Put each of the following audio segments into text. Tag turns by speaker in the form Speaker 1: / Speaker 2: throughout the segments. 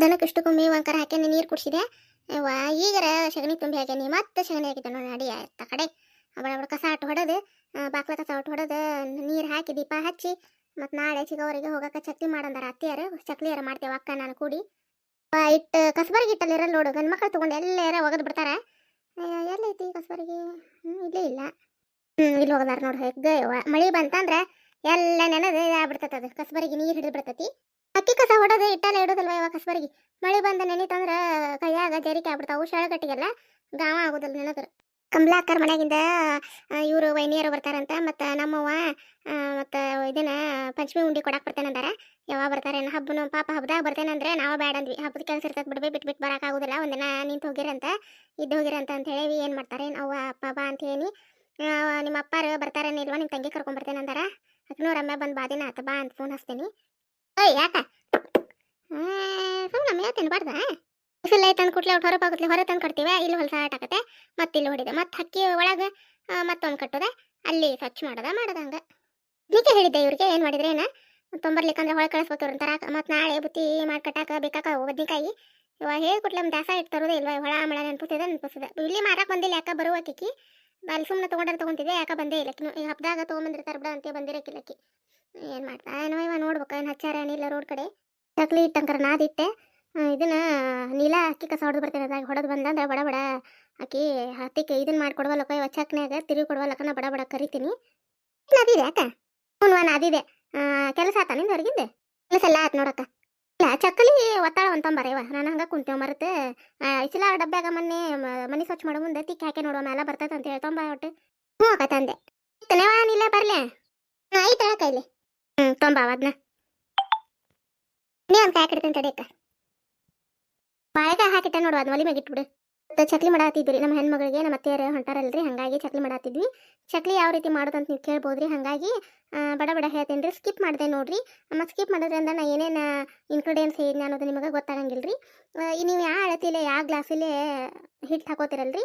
Speaker 1: ದನಕ್ಕೆ ಇಷ್ಟಕ್ಕೊಮ್ಮೆ ಒಂಕರ ಹಾಕಿ ನೀರು ಕುಡಿಸಿದೆ. ಈಗ ಈಗರ ಸಗಣಿ ತುಂಬಿ ಹಾಕ್ಯಾನಿ ಮತ್ತೆ ಸಗಣಿ ಹಾಕಿದ್ದೆ ನೋಡಿ ಅಡಿ ಕಡೆ. ಅವಳ ಅವಳ ಕಸ ಅಟ್ಟು ಹೊಡೆದು ಬಾಕ್ಲ ಕಸ ಅಟ್ಟು ಹೊಡೆದು, ನೀರು ಹಾಕಿ ದೀಪ ಹಚ್ಚಿ, ಮತ್ತು ನಾಳೆ ಚಿಗವರಿಗೆ ಹೋಗಕ್ಕೆ ಚಕ್ಲಿ ಮಾಡಂದಾರ ಅತ್ತಿಯಾರ, ಚಕ್ಲಿಯರ ಮಾಡ್ತೇವೆ ಅಕ್ಕ ನಾನು ಕೂಡಿ. ಇಟ್ಟು ಕಸಬರಿಗೆ ಇಟ್ಟಲ್ಲಿ ಇರಲ್ಲ ನೋಡು, ಗಂಡು ಮಕ್ಕಳು ತೊಗೊಂಡು ಎಲ್ಲಾರ ಒಗದು ಬಿಡ್ತಾರ. ಎಲ್ಲ ಎಲ್ಲೈತಿ ಕಸಬರಿಗೆ? ಹ್ಮ್, ಇಲ್ಲೇ ಇಲ್ಲ. ಹ್ಞೂ ಇಲ್ಲಿ ಹೋಗದಾರ ನೋಡಿ ಹೆಗ್ಗ ಮಳೆ ಬಂತಂದ್ರೆ ಎಲ್ಲ ನೆನೆದು ಆಗ್ಬಿಡ್ತೈತೆ ಅದು, ಕಸಬರಿಗೆ ನೀರು ಹಿಡಿದು ಬಿಡ್ತೈತಿ. ಅಕ್ಕಿ ಕಸ ಹೊಡೋದು ಇಟ್ಟಲ್ಲ ಇಡೋದಲ್ವ ಇವಾಗ ಕಸಬರಿಗೆ? ಮಳೆ ಬಂದ ನೆನಿತಂದ್ರ ಕೈಯಾಗ ಜರಿಕೆ ಆಗ್ಬಿಡ್ತಾವು ಕಟ್ಟಿಗೆಲ್ಲ ಗಾವ ಆಗೋದಿಲ್ಲ ನೆನದ್ರ ಕಮಲಾಕರ್ ಮನ್ಯಾಗಿಂದ ಇವರು ವೈನಿಯರು ಬರ್ತಾರಂತ, ಮತ್ತು ನಮ್ಮವ್ವ ಮತ್ತು ಇದನ್ನ ಪಂಚಮಿ ಉಂಡಿ ಕೊಡಕ್ಕೆ ಬರ್ತೇನಂದಾರ. ಯಾವಾಗ ಬರ್ತಾರೆ ಹಬ್ಬನ, ಪಾಪ ಹಬ್ಬದಾಗ ಬರ್ತೇನಂದ್ರೆ ನಾವು ಬ್ಯಾಡ ಅಂದ್ವಿ. ಹಬ್ಬದ ಕೆಲಸ ಇರ್ತದೆ ಬಿಡ್ಬೇ ಬಿಟ್ಟು ಬಿಟ್ಟು ಬರೋಕ್ಕಾಗೋದಿಲ್ಲ ಒಂದಿನ ನಿಂತು ಹೋಗಿರಂತ, ಇದ್ದು ಹೋಗಿರಂತ ಅಂತ ಹೇಳಿ ಏನು ಮಾಡ್ತಾರೆ? ಅವ್ವ, ಅಪ್ಪ ಬಾ ಅಂತ ಹೇಳಿ ನಿಮ್ಮ ಅಪ್ಪಾರು ಬರ್ತಾರೇನಿಲ್ವ ನಿಮ್ಮ ತಂಗಿ ಕರ್ಕೊಂಡ್ ಬರ್ತೇನಂದಾರ? ಅಕ್ನೂ ಬಂದು ಬಾದಿನ ಆತ, ಬಾ ಅಂತ ಫೋನ್ ಹಚ್ತೀನಿ. ಓಯ್ ಯಾಕ? ಸುಮ್ಮನೆ ಮೇವ್ ತಿನ್ಬಾರ್ದ ಬಿಸಿಲು ಐತೆ ಹೊರ ತಂದು ಕಟ್ತೀವಿ ಇಲ್ಲಿ ಹೊಲಸ ಆಟಾಕತ್ತೆ ಮತ್ತೆ ಇಲ್ಲಿ ಹೊಡಿದೆ. ಮತ್ತೆ ಹಕ್ಕಿ ಒಳಗ ಮತ್ತೊಂದು ಕಟ್ಟೋದೆ. ಅಲ್ಲಿ ಸ್ವಚ್ಛ ಮಾಡದ ಮಾಡದಂಗ ಹಂಗೆ. ಹೇಳಿದ್ದೆ ಇವ್ರಿಗೆ, ಏನು ಮಾಡಿದ್ರೆ ಏನ? ತೊಂಬರ್ಲಿಕ್ಕಂದ್ರೆ ಹೊಳೆ ಕಳಿಸ್ಬೇಕು ಅಂತಾರ ಮತ್ತೆ ನಾಳೆ ಬುತ್ತಿ ಮಾಡಿ ಕಟ್ಟಾಕ ಬೇಕಾಕ ಬದ್ನಿಕಾಯಿ ಇವಾಗ ಹೇಳಿ ಕೊಟ್ಲೆ ನಮ್ಮ ದಾಸ ಇಟ್ಟು ತರೋದೇ ಇಲ್ವಾ? ಹೊಳ, ಮಳ ನೆನಪಿಸಿದೆ ನೆನಪಿಸಿದೆ ಇಲ್ಲಿ ಮಾರಕ್ಕೆ ಬಂದಿಲ್ಲ, ಯಾಕೆ ಬರುವಕ್ಕಿಕ್ಕಿ ಅಲ್ಲಿ ಸುಮ್ಮನೆ ತೊಗೊಂಡ್ರೆ ತೊಗೊಂತಿದ್ದೆ ಯಾಕೆ ಬಂದೇ ಇಲ್ಲ? ಆಕಿನು. ಈಗ ಹಬ್ಬದಾಗ ತೊಗೊಂಬಂದಿರ್ತಾರೆ ಬಿಡ ಅಂತ ಬಂದಿರಕ್ಕಿಲ್ಲಕ್ಕಿ ಏನು ಮಾಡ್ತಾ? ಏನೋ ಇವ ನೋಡ್ಬೇಕು ಏನ್ ಹಚ್ಚಾರ ಏನಿಲ್ಲ ರೋಡ್ ಕಡೆ. ಚಕ್ಲಿ ಇಟ್ಟಂಕರ ಆ, ಇದನ್ನ ನೀಲ ಅಕ್ಕಿ ಕಸ ಹೊಡೆದು ಬರ್ತೇನೆ ಅದಾಗ ಹೊಡೆದು ಬಂದಂದ್ರೆ ಬಡ ಬಡ ಅಕ್ಕಿ ಹತ್ತಿಕ್ಕೆ ಇದನ್ನ ಮಾಡಿ ಕೊಡ್ವಲ್ಲಕ್ಕ ಇವ ಚಕ್ನ್ಯಾಗ ತಿರುಗಿ ಕೊಡ್ವಲ್ಲಕ್ಕ ನಾ ಬಡ ಬಡ ಕರಿತೀನಿ. ನಾದಿದೆ ಅಕ್ಕ ಹ್ಞೂ ನಾದಿದೆ. ಕೆಲಸ ಆತ ನಿಂದ ಹೊರಗಿಂದ ಕೆಲಸ ಎಲ್ಲ ಆಯ್ತು ನೋಡಕ್ಕ. ಇಲ್ಲ ಚಕ್ಕಲಿ ಒತ್ತಾಳ ಅಂತಂಬಾರ ಇವ. ನಾನು ಹಂಗೆ ಕುಂತೇವೆ ಮರೆತು. ಇಸಿಲ ಡಬ್ಬ್ಯಾಗ ಮೊನ್ನೆ ಮನಿ ಸ್ವಚ್ಛ ಮಾಡೋ ಮುಂದೆ ತಿಕ್ಕಿ ಹಾಕಿ ನೋಡುವ ಮೇಲೆ ಬರ್ತೈತೆ ಅಂತ ಹೇಳ್ತಂಬ ತೊಂಬ ಒಟ್ಟು. ಹ್ಞೂ ಅಕ್ಕ ತಂದೆ. ತನೆವಾನಿಲ್ಲ ಬರಲೇ. ಆಯ್ತು ಹೇಳಕ್ಕ ಇಲ್ಲಿ. ಹ್ಞೂ ನೀ ಅಂತ ಹಾಕಿಡ್ತೇನೆ ಹಾಕಿಟ್ಟೆ ನೋಡು ಒಲಿ ಮ್ಯಾಗ ಇಟ್ಬಿಡು ಚಕ್ಲಿ ಮಾಡಾತಿದ್ರಿ ನಮ್ಮ ಹೆಣ್ಮಗಳಿಗೆ, ನಮ್ಮ ಅತ್ತೆಯರು ಹೊಂಟಾರಲ್ರಿ, ಹಂಗಾಗಿ ಚಕ್ಲಿ ಮಾಡಾತಿದ್ವಿ. ಚಕ್ಲಿ ಯಾವ ರೀತಿ ಮಾಡೋದಂತ ನೀವು ಕೇಳ್ಬೋದ್ರಿ, ಹಾಗಾಗಿ ಬಡ ಬಡ ಹೇಳ್ತೇನೆ ರೀ ಸ್ಕಿಪ್ ಮಾಡಿದೆ ನೋಡ್ರಿ. ಅಮ್ಮ ಸ್ಕಿಪ್ ಮಾಡೋದ್ರಿಂದ ನಾ ಏನೇನು ಇನ್ಗ್ರೀಡಿಯೆಂಟ್ಸ್ ಏನು ಅನ್ನೋದು ನಿಮಗೆ ಗೊತ್ತಾಗಂಗಿಲ್ಲ ರೀ ನೀವು ಯಾವ ಅಳತಿಲೆ, ಯಾವ ಗ್ಲಾಸಲ್ಲಿ ಹಿಟ್ಟು ಹಾಕೋತಿರಲ್ರಿ,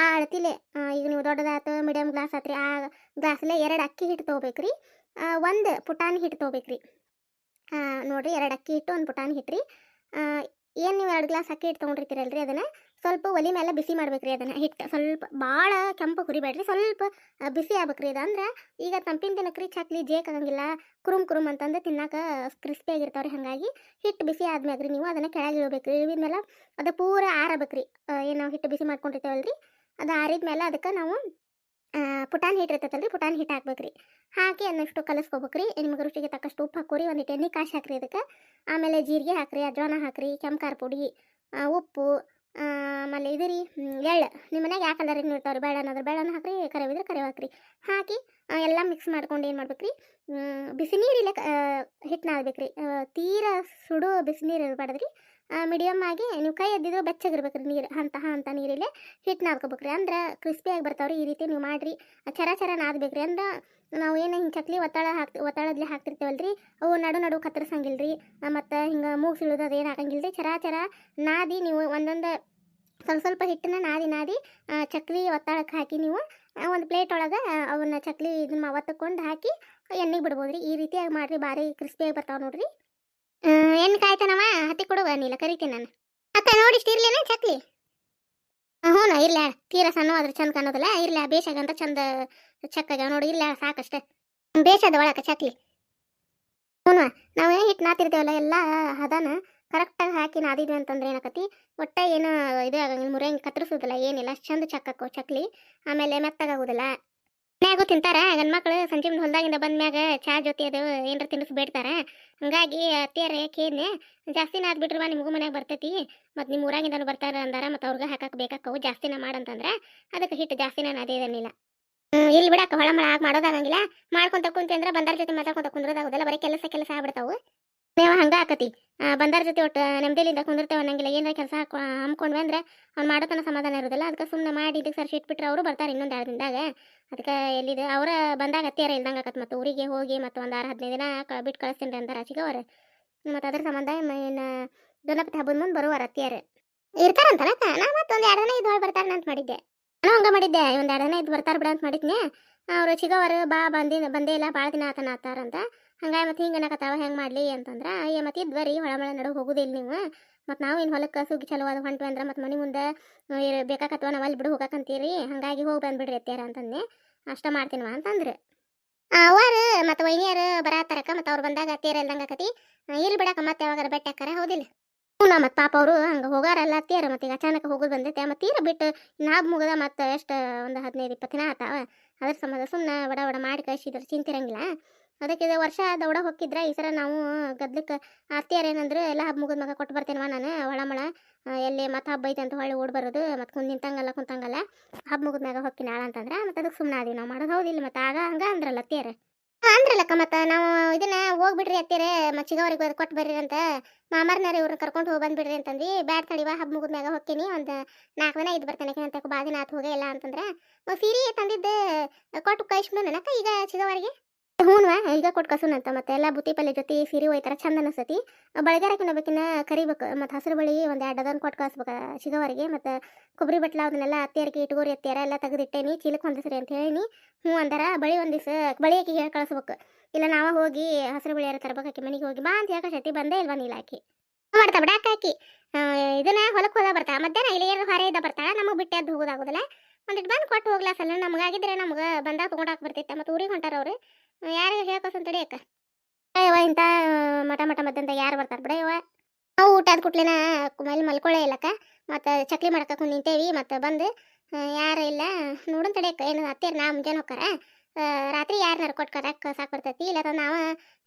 Speaker 1: ಆ ಅಳತಿಲೆ ಈಗ ನೀವು ದೊಡ್ಡದಾತು ಮೀಡಿಯಮ್ ಗ್ಲಾಸ್ ಆತ್ರಿ, ಆ ಗ್ಲಾಸಲ್ಲೇ ಎರಡು ಅಕ್ಕಿ ಹಿಟ್ಟು ತೊಗೋಬೇಕ್ರಿ. ಒಂದು ಪುಟಾಣಿ ಹಿಟ್ಟು ತೊಗೋಬೇಕ್ರಿ. ನೋಡಿರಿ ಎರಡು ಅಕ್ಕಿ ಹಿಟ್ಟು, ಒಂದು ಪುಟಾಣಿ ಹಿಟ್ಟು ರೀ. ಏನು ನೀವು ಎರಡು ಗ್ಲಾಸ್ ಅಕ್ಕಿ ಹಿಟ್ಟು ತೊಗೊಂಡಿರ್ತೀರಲ್ರಿ ಅದನ್ನು? ಸ್ವಲ್ಪ ಒಲಿ ಮೇಲೆ ಬಿಸಿ ಮಾಡ್ಬೇಕ್ರಿ ಅದನ್ನು ಹಿಟ್ಟು ಸ್ವಲ್ಪ ಭಾಳ ಕೆಂಪು ಕುರಿಬೇಡ್ರಿ, ಸ್ವಲ್ಪ ಬಿಸಿ ಆಗ್ಬೇಕ್ರಿ ಅದು. ಅಂದ್ರೆ ಈಗ ತಂಪಿನ ದಿನಕ್ರಿ ಚಕ್ಲಿ ಜೇಕ್ ಆಗಂಗಿಲ್ಲ, ಕುರುಮ್ ಕುರುಮ್ ಅಂತಂದು ತಿನ್ನಕ್ಕೆ ಕ್ರಿಸ್ಪಿ ಆಗಿರ್ತಾವ್ರಿ. ಹಾಗಾಗಿ ಹಿಟ್ಟು ಬಿಸಿ ಆದ್ಮ್ಯಾಗ್ರಿ ನೀವು ಅದನ್ನು ಕೆಳಗೆ ಇಳ್ಬೇಕ್ರಿ. ಇಳಿದ್ಮೇಲೆ ಅದು ಪೂರ ಆರಬೇಕ್ರಿ. ಏನು ಹಿಟ್ಟು ಬಿಸಿ ಮಾಡ್ಕೊಂಡಿರ್ತೇವಲ್ರಿ. ಅದು ಆರಿದ ಮೇಲೆ ಅದಕ್ಕೆ ನಾವು ಆ, ಇರ್ತೈತಲ್ಲ ಹಿಟ್ಟು ಇರ್ತೈತಲ್ರಿ ಪುಟಾನ್ ಹಿಟ್ಟು ಹಾಕ್ಬೇಕ್ರಿ. ಹಾಕಿ ಅದನ್ನಷ್ಟು ರೀ ನಿಮ್ಗೆ ರುಚಿಗೆ ತಕ್ಕಷ್ಟು ಉಪ್ಪು ಹಾಕೋರಿ ಒಂದು ಎಣ್ಣೆ ಕಾಶಿ ಹಾಕ್ರಿ ಅದಕ್ಕೆ. ಆಮೇಲೆ ಜೀರಿಗೆ ಹಾಕ್ರಿ ಅಜ್ವಾನ ಹಾಕ್ರಿ ಕೆಂಪು ಪುಡಿ ಉಪ್ಪು ಆಮೇಲೆ ಇದು ರೀ ಎಳ್ಳು. ನಿಮ್ಮ ಮನ್ಯಾಗ ಯಾವ ಕಲರ್ ಇರ್ತಾವ್ರಿ? ಬೇಡ ಅನ್ನೋದ್ರ ಬೇಡನ ಹಾಕ್ರಿ ಕರಿವಿದ್ರೆ ಕರಿವು ಹಾಕ್ರಿ. ಹಾಕಿ ಎಲ್ಲ ಮಿಕ್ಸ್ ಮಾಡ್ಕೊಂಡು ಏನು ಮಾಡ್ಬೇಕ್ರಿ? ಬಿಸಿ ನೀರಿಲ್ಲ ಹಿಟ್ಟು ರೀ ತೀರಾ ಸುಡು ಬಿಸಿ ನೀರು ಇರಬಾರ್ದ್ರಿ. ಮೀಡಿಯಮ್ ಆಗಿ ನೀವು ಕೈ ಎದ್ದಿದ್ರೆ ಬೆಚ್ಚಗಿರ್ಬೇಕ್ರಿ ನೀರು ಅಂತ ಅಂತ ನೀರಿಲ್ಲೇ ಹಿಟ್ಟು ನಾದ್ಕೋಬೇಕ್ರಿ. ಅಂದ್ರೆ ಕ್ರಿಸ್ಪಿಯಾಗಿ ಬರ್ತಾವ್ರಿ, ಈ ರೀತಿ ನೀವು ಮಾಡಿರಿ. ಚರ ಚರ ನಾದ್ಬೇಕ್ರಿ. ಅಂದ್ರೆ ನಾವು ಏನು ಹಿಂಗೆ ಚಕ್ಲಿ ಒತ್ತಡ ಹಾಕ್ತಿ ಒತ್ತಡದ್ಲೆ ಹಾಕ್ತಿರ್ತೇವಲ್ರಿ, ಅವು ನಡು ನಡು ರೀ ಮತ್ತು ಹಿಂಗೆ ಮೂಗು ಸಿಳೋದು ಅದೇನು ಹಾಕಂಗಿಲ್ಲ ಹಾಕಂಗಿಲ್ರಿ. ಚರ ಚರ ನಾದಿ ನೀವು ಒಂದೊಂದು ಸ್ವಲ್ಪ ಸ್ವಲ್ಪ ಹಿಟ್ಟನ್ನ ನಾದಿ ನಾದಿ ಚಕ್ಲಿ ಒತ್ತಡಕ್ಕೆ ಹಾಕಿ ನೀವು ಒಂದು ಪ್ಲೇಟ್ ಒಳಗೆ ಅವನ್ನ ಚಕ್ಲಿ ಇದನ್ನ ಒತ್ತಕೊಂಡು ಹಾಕಿ ಎಣ್ಣೆಗೆ ಬಿಡ್ಬೋದ್ರಿ. ಈ ರೀತಿಯಾಗಿ ಮಾಡಿರಿ. ಭಾರಿ ಕ್ರಿಸ್ಪಿಯಾಗಿ ಬರ್ತಾವೆ ನೋಡ್ರಿ. ಎಣ್ಣೆ ಕಾಯ್ತಾನವ? ಹತ್ತಿ ಕೊಡುವ, ನೀಲ ಕರಿತೀನಿ ನಾನು. ಅಕ್ಕ ನೋಡಿ ಇರ್ಲೇನ ಚಕ್ಲಿ? ಹ್ಞೂ ಇರ್ಲ, ತೀರ ಸಣ್ಣ ಆದ್ರೆ ಚಂದ ಕಾಣೋದಿಲ್ಲ ಇರ್ಲ ಬೇಸಾಗಂತ ಚಂದ ಚಕ್ಕಾಗ ನೋಡಿ ಇಲ್ಲ ಸಾಕಷ್ಟೆ. ಬೇಸದ ಒಳಕ ಚಕ್ಲಿ. ಹ್ಞೂ ನಾವು ಏನು ಹಿಟ್ಟು ನಾತಿರ್ತೇವಲ್ಲ, ಎಲ್ಲ ಹದನ ಕರೆಕ್ಟಾಗಿ ಹಾಕಿ ನಾದಿದ್ವಿ ಅಂತಂದ್ರೆ ಏನಕತಿ? ಒಟ್ಟ ಏನು ಇದು ಆಗಂಗಿಲ್ಲ, ಮುರಿಯಂಗೆ ಕತ್ತರಿಸೋದಿಲ್ಲ ಏನಿಲ್ಲ, ಅಷ್ಟು ಚಂದ ಚಕ್ಕಕ್ಕೋ ಚಕ್ಲಿ. ಆಮೇಲೆ ಮೆತ್ತಗಾಗೋದಿಲ್ಲ. ಮನ್ಯಾಗೂ ತಿಂತಾರ. ಗಂಡ ಮಕ್ಳು ಸಂಜೆ ಮುಂದೆ ಹೊಲ್ದಾಗಿಂದ ಬಂದ ಮ್ಯಾಗ ಚಾ ಜೊತೆ ಅದು ಏನಾರ ತಿನ್ನಿಸಿ ಬೇಡ್ತಾರ. ಹಂಗಾಗಿ ಅತ್ತಿಯರ ಕೇದ್ನೆ ಜಾಸ್ತಿ ನಾದ್ ಬಿಟ್ರಿ ಬಾ ನಿಮಗೂ ಮನ್ಯಾಗ ಬರ್ತೈತಿ, ಮತ್ತ್ ನಿಮ್ಮ ಊರಾಗಿಂದನೂ ಬರ್ತಾರ ಅಂದಾರ, ಮತ್ತು ಅವ್ರಿಗೆ ಹಾಕಕ್ಕೆ ಬೇಕಾಕವು, ಜಾಸ್ತಿನ ಮಾಡಂತಂದ್ರೆ ಅದಕ್ಕೆ ಹಿಟ್ಟು ಜಾಸ್ತಿನ ಅದೇ ಇದನ್ನಿಲ್ಲ. ಇಲ್ಲಿ ಬಿಡಕ್ಕ ಹೊಳ ಮಳ ಆಗಿ ಮಾಡೋದಾಗಂಗಿಲ್ಲ ಮಾಡ್ಕೊಂತ ಕುಂತಿ ಅಂದ್ರೆ ಬಂದಾರ ಜೊತೆ ಮಾತಾಡ್ಕೊಂತ ಕುಂದ್ರದಾಗುದಿಲ್ಲ ಬರೀ ಕೆಲಸ ಕೆಲಸ ಆಗ್ಬಿಡ್ತಾವು. ನೀವು ಹಂಗ ಆಕತಿ. ಬಂದಾರ ಜೊತೆ ಒಟ್ಟು ನೆಮ್ಮದಿಲಿಂದ ಕುಂದಿರ್ತೇವೆ ಅನ್ನಂಗಿಲ್ಲ. ಏನಾರ ಕೆಲಸ ಹಮ್ಕೊಂಡ್ವಿ ಅಂದ್ರೆ ಅವ್ನು ಮಾಡೋತನ ಸಮಾಧಾನ ಇರೋದಿಲ್ಲ. ಅದಕ್ಕೆ ಸುಮ್ಮನೆ ಮಾಡಿ ಇದಕ್ಕೆ ಸರ್ಸಿ ಇಟ್ಬಿಟ್ರೆ ಅವರು ಬರ್ತಾರೆ ಇನ್ನೊಂದು ಎರಡು ದಿನದಾಗ. ಅದಕ್ಕೆ ಎಲ್ಲಿದೆ, ಅವರ ಬಂದಾಗ ಅತ್ತಿಯಾರ ಇಲ್ದಂಗೆ ಆಕತ್ ಮತ್ತು ಊರಿಗೆ ಹೋಗಿ ಮತ್ತು ಒಂದು ಆರು ಹದಿನೈದು ದಿನ ಕ ಬಿಟ್ಟು ಕಳಿಸ್ತೀನಿ ಅಂತಾರೆ ಚಿಗವ್ರು ಮತ್ತು ಅದ್ರ ಸಂಬಂಧ ಇನ್ನು ಗಣಪತಿ ಹಬ್ಬದ ಮುಂದೆ ಬರುವಾರ ಅತ್ತಿಯಾರು. ಇರ್ತಾರಂತನಕ್ಕ ನಾ ಮತ್ತೊಂದು ಎರಡು ದಿನ ಇದ್ದು ಬರ್ತಾರ ಅಂತ ಮಾಡಿದ್ದೆ. ನಾನು ಹಂಗೆ ಮಾಡಿದ್ದೆ. ಒಂದು ಎರಡು ದಿನ ಇದ್ದು ಬರ್ತಾರೆ ಬಿಡ ಅಂತ ಮಾಡಿದ್ನೆ. ಅವರು ಚಿಗವರು ಬಾ ಬಂದಿ ಬಂದೇ ಇಲ್ಲ ಭಾಳ ದಿನ ಆತನ ಆತಾರಂತ ಹಂಗಾಗಿ ಮತ್ತೆ ಹಿಂಗೆ ಅನ್ನಕತ್ತಾವ, ಹೆಂಗೆ ಮಾಡಲಿ ಅಂತಂದ್ರೆ ಅಯ್ಯ ಮತ್ತೆ ಇದ್ವರಿ ಹೊಳಮಳ ನಡುವೆ ಹೋಗುದಿಲ್ಲ ನೀವು. ಮತ್ತು ನಾವು ಇನ್ನು ಹೊಲಕ್ಕೆ ಸುಗ್ಗಿ ಚಲೋ ಅದು ಹೊಂಟ್ವಿ ಅಂದ್ರೆ ಮತ್ತು ಮನೆ ಮುಂದೆ ಬೇಕಾಕತ್ವ ನಾವು ಅಲ್ಲಿ ಬಿಡು ಹೋಗಕ್ಕಂತೀರಿ ಹಾಗಾಗಿ ಹೋಗಿ ಬಂದ್ಬಿಡ್ರಿ ಅತ್ಯಾರ ಅಂತಂದೆ. ಅಷ್ಟ ಮಾಡ್ತೀನವ ಅಂತಂದ್ರೆ. ಅವರು ಮತ್ತು ವೈನಿಯರು ಬರತ್ತಾರಕ್ಕ ಮತ್ತು ಅವ್ರು ಬಂದಾಗ ಅತ್ತೀರ ಇಲ್ದಂಗೆ ಆಕತಿ. ಇಲ್ಲಿ ಬಿಡಕ ಮತ್ತೆ ಯಾವಾಗಾರ ಬೆಟ್ಟ ಹಾಕಾರ ಹೌದಿಲ್ಲ. ಹ್ಞೂ ಮತ್ತು ಪಾಪ ಅವರು ಹಂಗೆ ಹೋಗಾರಲ್ಲ ಅತ್ತೀರ ಮತ್ತು ಈಗ ಅಚಾನಕ್ ಹೋಗೋದು ಬಂದೈತೆ ಮತ್ತು ತೀರ ಬಿಟ್ಟು ನಾಬ್ ಮುಗದ ಮತ್ತು ಎಷ್ಟು ಒಂದು ಹದಿನೈದು ಇಪ್ಪತ್ತು ದಿನ ಆತಾವ. ಅದ್ರ ಸಂಬಂಧ ಸುಮ್ಮನೆ ಬಡ ಬಡ ಮಾಡಿ ಕಳಿಸಿದ್ರೆ ಚಿಂತಿರಂಗಿಲ್ಲ. ಅದಕ್ಕೆ ಇದು ವರ್ಷ ದೌಡ ಹೊಕ್ಕಿದ್ರೆ ಈ ಸರ ನಾವು ಗದ್ಲಕ್ಕೆ ಅತ್ತಿಯರ್ ಏನಂದ್ರೆ ಎಲ್ಲ ಹಬ್ಬ ಮುಗಿದ ಮಗ ಕೊಟ್ಟು ಬರ್ತೇನವ ನಾನು ಒಳಮಳ ಎಲ್ಲಿ ಮತ್ತೆ ಹಬ್ಬ ಐತೆ ಅಂತ ಹೊಳ್ಳಿ ಓಡ್ ಬರೋದು, ಮತ್ತು ಕುಂದ್ ನಿಂತಂಗಲ್ಲ, ಕುಂತಂಗಲ್ಲ, ಹಬ್ಬ ಮುಗಿದ ಮ್ಯಾಗ ಹೊಕ್ಕಿನ ಆಳ ಅಂತಂದ್ರೆ ಮತ್ತೆ ಅದಕ್ಕೆ ಸುಮ್ಮನೆ ಅದೀವಿ ನಾವು ಮಾಡೋದು ಹೌದಿಲ್ಲ ಮತ್ತೆ ಆಗ ಹಂಗ ಅಂದ್ರಲ್ಲ ಅತ್ತಿಯರ್. ಅಂದ್ರಲ್ಲಕ್ಕ ಮತ್ತೆ ನಾವು ಇದನ್ನ ಹೋಗ್ಬಿಡ್ರಿ ಅತ್ತಿಯರೇ ಮಚ್ಚಿಗವ್ರಿಗೆ ಚಿಗವರಿಗೆ ಅದು ಕೊಟ್ಟು ಬರ್ರಿ ಅಂತ ಮಾಮರ್ನಾರ ಇವ್ರನ್ನ ಕರ್ಕೊಂಡು ಹೋಗಿ ಬಂದ್ಬಿಡ್ರಿ ಅಂತಂದ್ವಿ, ಬ್ಯಾಡ್ ತಡಿವ ಹಬ್ಬ ಮುಗಿದ ಮ್ಯಾಗ ಹೊಕ್ಕಿನಿ, ಒಂದು ನಾಲ್ಕು ದಿನ ಇದ್ ಬರ್ತೇನೆ ಅಂತ ಬಾದಿನ ಆತು ಹೋಗೇ ಇಲ್ಲ ಅಂತಂದ್ರೆ ಸೀರೆ ತಂದಿದ್ದು ಕೊಟ್ಟು ಕಳಿಸ್ಬಿಡು ನನಕ ಈಗ ಚಿಗವರಿಗೆ? ಹ್ಞೂನ್ವ ಈಗ ಕೊಟ್ಟು ಅಂತ ಮತ್ತೆ ಎಲ್ಲ ಬುತ್ತಿ ಪಲ್ಯ ಜೊತೆ, ಸೀರೆ ಒಯ್ತಾರ, ಚಂದ ಅನಿಸ್ತತಿ. ಬಳಗಾರಕಿನ ಬೇಕಿನ ಕರಿಬೇಕು, ಮತ್ತು ಹಸಿರು ಬಳಿ ಒಂದು ಎರಡು ಅದನ್ನು ಕೊಟ್ಟು ಕಳಿಸ್ಬೇಕು ಸಿಗೋವರಿಗೆ ಮತ್ತು ಕೊಬ್ಬರಿ ಬಟ್ಲ ಅದನ್ನೆಲ್ಲ ಅತ್ತಿಯರಿಗೆ ಇಟ್ಕೋರಿ ಅತ್ತಿಯರ ಎಲ್ಲ ತೆಗೆದಿಟ್ಟೇನಿ ಚೀಲಕ್ಕೆ ಹೊಂದಿಸ್ರಿ ಅಂತ ಹೇಳಿನಿ. ಹ್ಞೂ ಅಂದಾರ, ಬಳಿ ಒಂದು ದಿವಸ, ಬಳಿ ಆಕಿಗೆ ಹೇಳಿ ಕಳಿಸ್ಬೇಕು. ಇಲ್ಲ ನಾವ ಹೋಗಿ ಹಸಿರು ಬಳಿ ಯಾರು ತರ್ಬೇಕು ಆಕಿ ಮನೆಗೆ ಹೋಗಿ, ಬಾ ಅಂತ ಹೇಳಕಶತಿ ಬಂದೇ ಇಲ್ವಾ ನೀಲ ಆಕಿ. ಮಾಡ್ತಾ ಬಿಡಾಕ ಆಕಿ. ಇದನ್ನ ಹೊಲಕ್ಕೆ ಹೋದ ಬರ್ತಾ, ಮಧ್ಯಾಹ್ನ ಇಲ್ಲಿ ಏನು ಹೊರ ಇದ್ದ ಬರ್ತಾ, ನಮಗೆ ಬಿಟ್ಟೆ ಅದು ಹೋಗೋದಾಗೋದಿಲ್ಲ ಒಂದಿಟ್ಟು ಬಂದು ಕೊಟ್ಟು ಹೋಗ್ಲಾ ಸಲ ನಮಗಾಗಿದ್ರೆ ನಮ್ಗೆ ಬಂದಾಗ ತೊಗೊಂಡಾಕ್ ಬರ್ತಿತ್ತ, ಮತ್ತು ಊರಿಗೆ ಹೊಂಟಾರ ಅವ್ರು. ಯಾರಿಗೆ ಹೇಳ್ಕೊಸಂತ ತಡಿಯಕ್ಕ ಅಯ್ಯವ ಇಂಥ ಮಠ ಮಠ ಮದ್ದಂತ ಯಾರು ಬರ್ತಾರೆ ಬಿಡ ಯವ್ವ ನಾವು ಊಟ ಆದ ಕುಟ್ಲಿನ ಮೇಲೆ ಮಲ್ಕೊಳ್ಳೇ ಇಲ್ಲಕ್ಕ ಮತ್ತು ಚಕ್ಲಿ ಮಾಡಕ ನಿಂತೇವಿ ಮತ್ತು ಬಂದು ಆ, ಯಾರು ಇಲ್ಲ. ನೋಡೋಣ ತಡಿಯಕ್ಕ ಏನು ಅತ್ತೇರು ನಾ ಮುಂಜಾನೆ ಹೋಗ್ತಾರ ಆ, ರಾತ್ರಿ ಯಾರು ಕೊಟ್ಟು ಕರಕ್ಕೆ ಸಾಕು ಬರ್ತೈತಿ ಇಲ್ಲ ನಾವು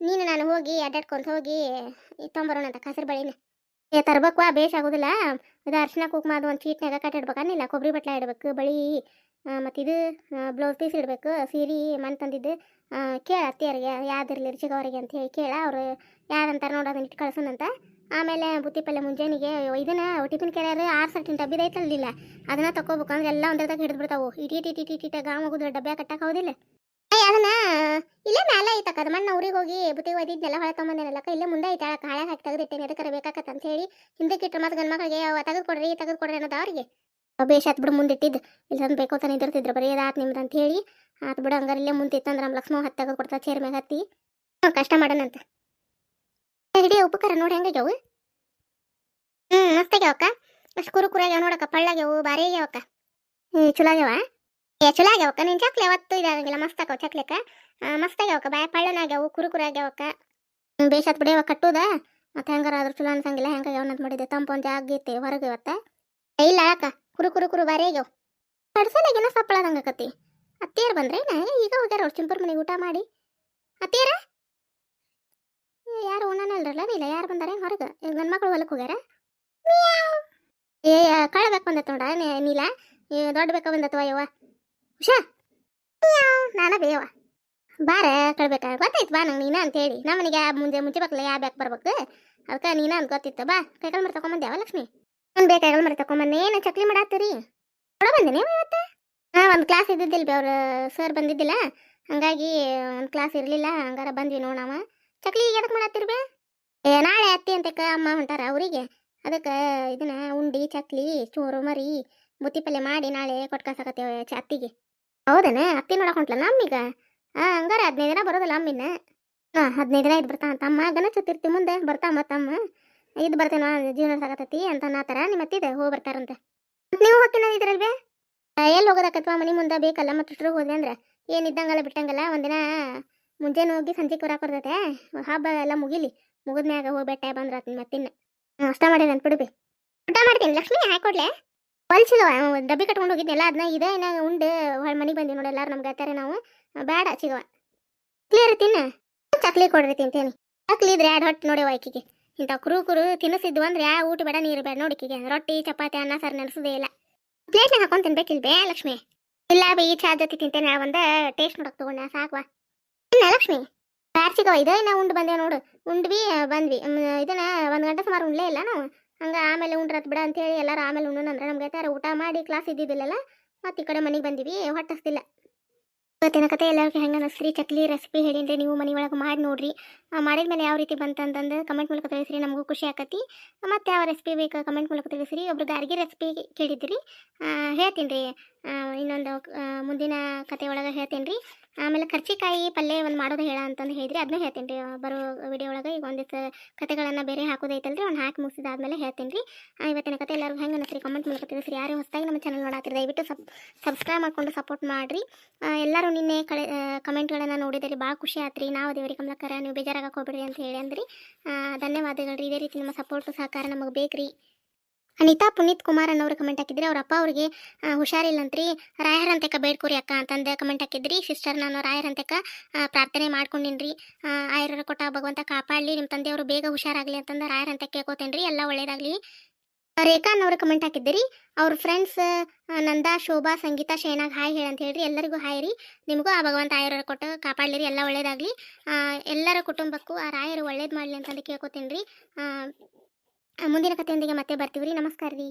Speaker 1: ನೀನು ನಾನು ಹೋಗಿ ಅಡ್ಡಾಡ್ಕೊಂತ ಹೋಗಿ ತೊಂಬರೋಣ ಅಂತ ಹಸಿರು ಬಳಿನ. ಏ ತರ್ಬೇಕು ಬೇಷ್ ಆಗೋದಿಲ್ಲ. ಇದು ಅರ್ಶಿನ ಕುಕ್ಮ ಅದು ಒಂದು ಚೀಟ್ನಾಗ ಕಟ್ಟಿಡ್ಬೇಕನ್ನಿಲ್ಲ ಕೊಬ್ಬರಿ ಬಟ್ಲ ಇಡ್ಬೇಕು ಬಳಿ ಮತ್ತು ಇದು ಬ್ಲೌಸ್ ಪೀಸ್ ಇಡಬೇಕು ಸೀರೆ ಮನೆ ತಂದಿದ್ದು. ಆ, ಕೇಳ ಅತ್ತಿಯರಿಗೆ, ಯಾವ್ದಿರಲಿ ರುಚಿಗವರಿಗೆ ಅಂತ ಹೇಳಿ ಕೇಳ, ಅವರು ಯಾರಂತಾರ ನೋಡು ಅದನ್ನ ಇಟ್ಟು ಕಳ್ಸೋಣಂತ ಆಮೇಲೆ ಬುತ್ತಿ ಪಲ್ಯ ಮುಂಜಾನೆಗೆ ಇದನ್ನ ಟಿಫಿನ್ ಕೆರೆಯಾರು ಆರು ಸರ್ಟಿನ ಡಬ್ಬಿ ಐತಲ್ಲ ಅದನ್ನ ತಗೋಬೇಕು ಅಂದ್ರೆ ಎಲ್ಲ ಒಂದ್ರದಾಗ ಹಿಡಿದು ಬಿಡ್ತಾವು. ಇಟಿ ಟಿ ಟಿ ಟಿ ಗಾಮ ಹೋಗುದು ಡಬ್ಬೆ ಕಟ್ಟಕ್ಕೆ ಹೌದಿಲ್ಲ ಅದನ್ನ ಇಲ್ಲೇ ಮೇಲೆ ಐತಕ್ಕ, ಅದು ಮಣ್ಣು ಊರಿಗೆ ಹೋಗಿ ಬುತ್ತಿ ಒಯ್ದಿದ್ನೆಲ್ಲ ಹೊಳೆ ಇಲ್ಲೇ ಮುಂದೆ ಐತೆ ಹಾಳೆ ಹಾಕಿ ತೆಗೆದಿಟ್ಟೇನೆ ಅದಕ್ಕೆ ಬೇಕಾಕತ್ತ ಅಂತ ಹೇಳಿ ಹಿಂದಕ್ಕೆ ಇಟ್ಟು ಮತ್ತೆ ಗಂಡ ಮಕ್ಕಳಿಗೆ ತೆಗೆದು ಕೊಡ್ರಿ ತೆಗೆದು ಅನ್ನೋದು ಅವ್ರಿಗೆ. ಬೇಷಾತ್ ಬಿಡು ಮುಂದಿಟ್ಟಿದ್ದು ಇಲ್ಲಿ ತಂದು ಬೇಕೋ ತಾನೆ ಇದ್ರತಿದ್ರು ಬರೀ ಅದಾತ್ ನಿಮ್ದು ಅಂತ ಹೇಳಿ. ಆತ್ ಬಿಡು, ಹಂಗಾರೆ ಇಲ್ಲೇ ಮುಂತಿತ್ತಂದ್ರೆ ನಮ್ಮ ಲಕ್ಷ್ಮ ಹತ್ತು ತೆಗೆದು ಕೊಡ್ತಾ ಚೇರ್ ಮ್ಯಾಗ ಹತ್ತಿ. ಕಷ್ಟ ಮಾಡೋಣಂತ ಹಿಡಿಯ ಉಪಕಾರ ನೋಡಿ ಹೆಂಗಾಗ್ಯಾವು ಹ್ಞೂ ಮಸ್ತ್ ಆಗ್ಯಾವಕ್ಕ ಅಷ್ಟು ಕುರು ಕುರಾಗ್ಯಾವ ನೋಡಕ್ಕ ಪಳ್ಳಾಗ್ಯಾವು ಭಾರಿ ಆಗ್ಯಾವಕ್ಕ ಹ್ಞೂ ಚಲೋ ಆಗ್ಯಾವ? ಏ, ಚಲೋ ಆಗ್ಯಾವಕ್ಕ ನೀನು ಚಕ್ಲಿ ಯಾವತ್ತೂ ಇದಾಗಂಗಿಲ್ಲ, ಮಸ್ತ್ ಆಗಾವ ಚಕ್ಲಿಕ್ಕ ಮಸ್ತ್ ಆಗ್ಯಾವಕ್ಕ ಬಾಯ ಪಳ್ಳನಾಗ್ಯಾವು ಕುರು ಕುರು ಆಗ್ಯಾವಕ್ಕ ಹ್ಞೂ ಬೇಷಾತ್ ಬಿಡಿಯವ ಕಟ್ಟುದ? ಮತ್ತೆ ಹೆಂಗಾರ ಆದ್ರೂ ಚಲೋ ಅನ್ಸಂಗಿಲ್ಲ. ಹೆಂಗಾಗ್ಯಾವ ಅಂತ ಮಾಡಿದೆ ತಂಪು ಒಂದು ಇತ್ತೆ ಹೊರಗೆ ಇವತ್ತ. ಇಲ್ಲ ಅಕ್ಕ. ಕುರು ಕುರು ಕುರು ಬಾರೇ ಆಗ್ಯಾವ. ಕಡ್ಸಲಾಗಿನ ಸಪ್ಪಳದಂಗ ಕತ್ತಿ ಅತ್ತೆಯರು ಬಂದ್ರೆ ಈಗ ಹೋಗ್ಯಾರ ಅವ್ರು ಚಿಂಪರ್ ಮನೆಗೆ ಊಟ ಮಾಡಿ. ಅತ್ತೆಯರ? ಯಾರು ಉಣ್ಣನಲ್ರಲ್ಲ ನೀಲ, ಯಾರು ಬಂದಾರೆ ಹೊರಗೆ? ಈಗ ನನ್ನ ಮಕ್ಕಳು ಹೊಲಕ್ಕೆ ಹೋಗ್ಯಾರ? ಏ ಏ ಕಳ್ಬೇಕು ಬಂದತ್ ನೋಡ ನೇ- ನೀಲ. ದೊಡ್ಡ ಬೇಕ ಬಂದತ್ವ ಯವ್ವ ಹುಷಾ. ನಾನ ಬೇವ ಬಾರ ಕಳ್ಬೇಕ ಗೊತ್ತಾಯ್ತು ಬಾ ನಂಗೆ ನೀನ ಅಂತೇಳಿ. ನಮ್ಮ ಮನೆಗೆ ಮುಂದೆ ಮುಂಚೆ ಬಕ್ಲ ಯಾ ಬ್ಯಾಕ್ ಬರ್ಬೇಕು. ಅದಕ್ಕೆ ನೀನ ಅಂತ ಗೊತ್ತಿತ್ತು. ಬಾ ಕೈಕಾಲು ಮಾಡಿ ತಗೊಂಬಂದ್ಯಾವ ಲಕ್ಷ್ಮಿ? ಒಂದು ಬೇಕಾಗಲ್ಲ ಮರ ತಗೊಂಬಂದೆ ಏನು ಚಕ್ಲಿ ಮಾಡಾತ್ತೀರಿ ಹೊಡ ಬಂದಿನಿ ಇವತ್ತು? ಹಾಂ, ಒಂದು ಕ್ಲಾಸ್ ಇದ್ದಿದ್ದಿಲ್ಲ ಬಿ ಅವ್ರು ಸರ್ ಬಂದಿದ್ದಿಲ್ಲ. ಹಂಗಾಗಿ ಒಂದು ಕ್ಲಾಸ್ ಇರಲಿಲ್ಲ, ಹಂಗಾರ ಬಂದ್ವಿ ನೋಡವ ಚಕ್ಲಿ ಈಗ ಎದಕ್ಕೆ ಮಾಡಾತ್ತೀರಿ ಬೇ? ಏ, ನಾಳೆ ಅತ್ತಿ ಅಂತಕ್ಕ ಅಮ್ಮ ಹೊಂಟಾರ ಅವರಿಗೆ ಅದಕ್ಕೆ ಇದನ್ನ ಉಂಡಿ, ಚಕ್ಲಿ, ಚೂರು, ಮರಿ ಬುತ್ತಿ ಪಲ್ಯ ಮಾಡಿ ನಾಳೆ ಕೊಟ್ಕಾಸಕತ್ತೇವೆ ಅತ್ತಿಗೆ. ಹೌದನ? ಅತ್ತಿ ನೋಡಕ್ ಹೊಂಟ್ಲ ನಮ್ಮೀಗ ಹಾಂ ಹಂಗಾರ ಹದಿನೈದು ದಿನ ಬರೋದಲ್ಲ ಅಮ್ಮಿನ? ಹಾಂ, ಹದಿನೈದು ದಿನ ಇದು ಬರ್ತಾ ತಮ್ಮ ಗನ ಚತ್ತಿರ್ತಿ ಮುಂದೆ. ಬರ್ತಾ ಮತ್ತಮ್ಮ. ಇದು ಬರ್ತೇನೋ, ಜೀವನ ಸಾಕತೈತಿ ಅಂತ ನಾತರ ನಿಮ್ಮ ಅತ್ತಿದೆ ಹೋಗಿ ಬರ್ತಾರಂತೆ. ನೀವು ಹೊಕ್ಕಿನ ಇದ್ರಲ್ವೇ ಎಲ್ಲಿ ಹೋಗೋದಕ್ಕತ್ವ ಮನೆ ಮುಂದೆ ಬೇಕಲ್ಲ ಮತ್ತ ಇಟ್ರು ಹೋದ್ವಿ ಅಂದ್ರೆ? ಏನು ಇದ್ದಂಗಲ್ಲ ಬಿಟ್ಟಂಗಲ್ಲ, ಒಂದಿನ ಮುಂಜಾನೆ ಹೋಗಿ ಸಂಜೆ ಬರಾಕ್ ಬರ್ತೈತೆ ಹಬ್ಬ ಎಲ್ಲ ಮುಗಿಲಿ ಮುಗಿದ್ಮ್ಯಾಗ ಹೋಗಿ ಬೆಟ್ಟ ಬಂದ್ರ ಮತ್ತಿನ್ನ ಅಷ್ಟ ಮಾಡಿ ನೆನ್ಪಿಡ್ಬಿ ಊಟ ಮಾಡ್ತೀನಿ, ಲಕ್ಷ್ಮಿ ಹಾಕೊಡ್ಲೆ ಹೊಲ್ಸಿಲ್ಲ ಡಬ್ಬಿ ಕಟ್ಕೊಂಡು ಹೋಗಿದ್ನಲ್ಲ ಅದನ್ನ ಇದೆ ಏನಾಗ ಉಂಡು ಮನಿ ಮನೆಗೆ ಬಂದ್ವಿ ನೋಡಿ ಎಲ್ಲರೂ ನಮ್ಗೆ ಹತ್ತಾರೆ ನಾವು. ಬೇಡ ಸಿಗವ ಕ್ಲಿಯರ್ ತಿನ್ನ. ಚಕ್ಲಿ ಕೊಡ್ರಿ ತಿಂತೇನಿ. ಚಕ್ಲಿ ಇದ್ರೆ ಎರಡು ಹೊಟ್ಟೆ ನೋಡಿ ಆಕಿಗೆ ಇಂಥ ಕುರು ಕುರು ತಿನ್ನಿಸಿದ್ವು ಅಂದ್ರೆ ಊಟ ಬೇಡ, ನೀರು ಬೇಡ ನೋಡಿಕಿಗೆ ರೊಟ್ಟಿ, ಚಪಾತಿ, ಅನ್ನ, ಸಾರು ನೆನೆಸೋದೇ ಇಲ್ಲ. ಪ್ಲೇಟ್ನಾಗ ಹಾಕೊಂಡು ತಿನ್ಬೇಕಿಲ್ ಬೇ ಲಕ್ಷ್ಮಿ? ಇಲ್ಲ ಬೇ ಈ ಚಾ ಜೊತೆ ತಿಂತೇನೆ ಒಂದು ಟೇಸ್ಟ್ ನೋಡಕ್ ತಗೊಂಡ ಸಾಕ್ವಾ ಇನ್ನ ಲಕ್ಷ್ಮಿ? ಸಿಗವ ಇದೆ ನಾ ಉಂಡು ಬಂದೇವ್ ನೋಡು. ಉಂಡ್ವಿ ಬಂದ್ವಿ. ಇದನ್ನ ಒಂದು ಗಂಟೆ ಸುಮಾರು ಉಣ್ಲೇ ಇಲ್ಲ ನಾವು. ಹಂಗ ಆಮೇಲೆ ಉಂಡ್ರತ್ ಬಿಡ ಅಂತೇಳಿ ಎಲ್ಲರೂ ಆಮೇಲೆ ಉಣ್ಣು ಅಂದ್ರೆ ನಮ್ಗೆ ಊಟ ಮಾಡಿ ಕ್ಲಾಸ್ ಇದ್ದಿದ್ದಿಲ್ಲಲ್ಲ, ಮತ್ತೆ ಈ ಕಡೆ ಮನೆಗೆ ಬಂದಿವಿ, ಹೊಟ್ಟಸ್ತಿಲ್ಲ. ಕತೆ ಎಲ್ಲರಿಗೂ ಹೆಂಗೆ ಅನ್ನಿಸ್ರಿ ಚಕ್ಲಿ ರೆಸಿಪಿ ಹೇಳಿದ್ರೆ ನೀವು ಮನೆ ಒಳಗೆ ಮಾಡಿ ನೋಡ್ರಿ. ಮಾಡಿದ ಮೇಲೆ ಯಾವ ರೀತಿ ಬಂತಂತಂದು ಕಮೆಂಟ್ ಮೂಲಕ ತಿಳಿಸ್ರಿ, ನಮಗೂ ಖುಷಿ ಆಕತಿ. ಮತ್ತೆ ಯಾವ ರೆಸಿಪಿ ಬೇಕು ಕಮೆಂಟ್ ಮೂಲಕ ತಿಳಿಸ್ರಿ. ಒಬ್ರು ಗಾರ್ಗಿ ರೆಸಿಪಿ ಕೇಳಿದ್ರಿ. ಹೇಳ್ತೀನಿ ರೀ ಇನ್ನೊಂದು ಮುಂದಿನ ಕತೆ ಒಳಗೆ ಹೇಳ್ತೀನಿ ರೀ ಆಮೇಲೆ ಕರ್ಚಿಕಾಯಿ ಪಲ್ಯ ಒಂದು ಮಾಡೋದು ಹೇಳ ಅಂತಂದು ಹೇಳಿದ್ರಿ ಅದನ್ನ ಹೇಳ್ತೀನಿ ರೀ ಬರೋ ವಿಡಿಯೋ ಒಳಗೆ ಈಗ ಒಂದಿಷ್ಟು ಕತೆಗಳನ್ನು ಬೇರೆ ಹಾಕೋದೈತಲ್ರಿ ಅವ್ನು ಹಾಕಿ ಮುಗಿಸಿದಾದ್ಮೇಲೆ ಹೇಳ್ತೀನಿ ರೀ ಇವತ್ತಿನ ಕತೆ ಎಲ್ಲರಿಗೂ ಹೆಂಗೆ ಅನ್ನಿಸ್ರಿ ಕಮೆಂಟ್ ಮೂಲಕ ತಿಳಿಸ್ರಿ. ಯಾರು ಹೊಸದಾಗಿ ನಮ್ಮ ಚಾನಲ್ ನೋಡಾತಿರಿ, ದಯವಿಟ್ಟು ಸಬ್ ಸಬ್ಸ್ಕ್ರೈಬ್ ಮಾಡ್ಕೊಂಡು ಸಪೋರ್ಟ್ ಮಾಡಿರಿ. ಎಲ್ಲರೂ ನಿನ್ನೆ ಕಳೆ ಕಮೆಂಟ್ಗಳನ್ನು ನೋಡಿದರೆ ಭಾಳ ಖುಷಿ ಆತ್ರಿ. ನಾವು ದೇವರಿ ಕಮಲಕ್ಕರ ನೀವು ಬೇಜಾರಾಗಕ್ಕೆ ಹೋಗ್ಬಿಡ್ರಿ ಅಂತ ಹೇಳಿ ಅಂದ್ರಿ. ಧನ್ಯವಾದಗಳು ರೀ ಇದೇ ರೀತಿ ನಿಮ್ಮ ಸಪೋರ್ಟು ಸಹಕಾರ ನಮಗೆ ಬೇಕ್ರಿ. ಅನಿತಾ ಪುನೀತ್ ಕುಮಾರ್ ಅನ್ನೋರು ಕಮೆಂಟ್ ಹಾಕಿದ್ರಿ, ಅವ್ರ ಅಪ್ಪ ಅವ್ರಿಗೆ ಹುಷಾರಿಲ್ಲ ಹುಷಾರಿಲ್ಲಂತ್ರಿ ರಾಯರ್ ಅಂತಕ ಬೇಡ್ಕೋರಿ ಅಕ್ಕ ಅಂತಂದು ಕಮೆಂಟ್ ಹಾಕಿದ್ರಿ. ಸಿಸ್ಟರ್, ನಾನು ರಾಯರ್ ಅಂತಕ ಪ್ರಾರ್ಥನೆ ಮಾಡ್ಕೊಂಡಿನ್ರಿ. ಆಯರ ಕೊಟ್ಟ ಭಗವಂತ ಕಾಪಾಡಲಿ ನಿಮ್ಮ ತಂದೆಯವರು ಬೇಗ ಹುಷಾರಾಗಲಿ ಅಂತಂದು ರಾಯರ್ ಅಂತ ಕೇಳ್ಕೊತೇನ್ರಿ. ಎಲ್ಲ ಒಳ್ಳೇದಾಗಲಿ. ರೇಖಾ ಅನ್ನೋರು ಕಮೆಂಟ್ ಹಾಕಿದ್ದೀರಿ, ಅವ್ರ ಫ್ರೆಂಡ್ಸ್ ನಂದಾ, ಶೋಭಾ, ಸಂಗೀತಾ, ಶೇನಾಗ್ ಹಾಯ್ ಹೇಳಿ ಅಂತ ಹೇಳ್ರಿ. ಎಲ್ಲರಿಗೂ ಹಾಯ್ ರೀ. ನಿಮಗೂ ಆ ಭಗವಂತ ಆಯರ ಕೊಟ್ಟು ಕಾಪಾಡಲಿರಿ ಎಲ್ಲ ಒಳ್ಳೇದಾಗಲಿ. ಎಲ್ಲರ ಕುಟುಂಬಕ್ಕೂ ಆ ರಾಯರು ಒಳ್ಳೇದು ಮಾಡಲಿ ಅಂತಂದು ಕೇಳ್ಕೊತೀನಿ ಮುಂದಿನ ಕಥೆಯೊಂದಿಗೆ ಮತ್ತೆ ಬರ್ತೀವಿ ರೀ ನಮಸ್ಕಾರ ರೀ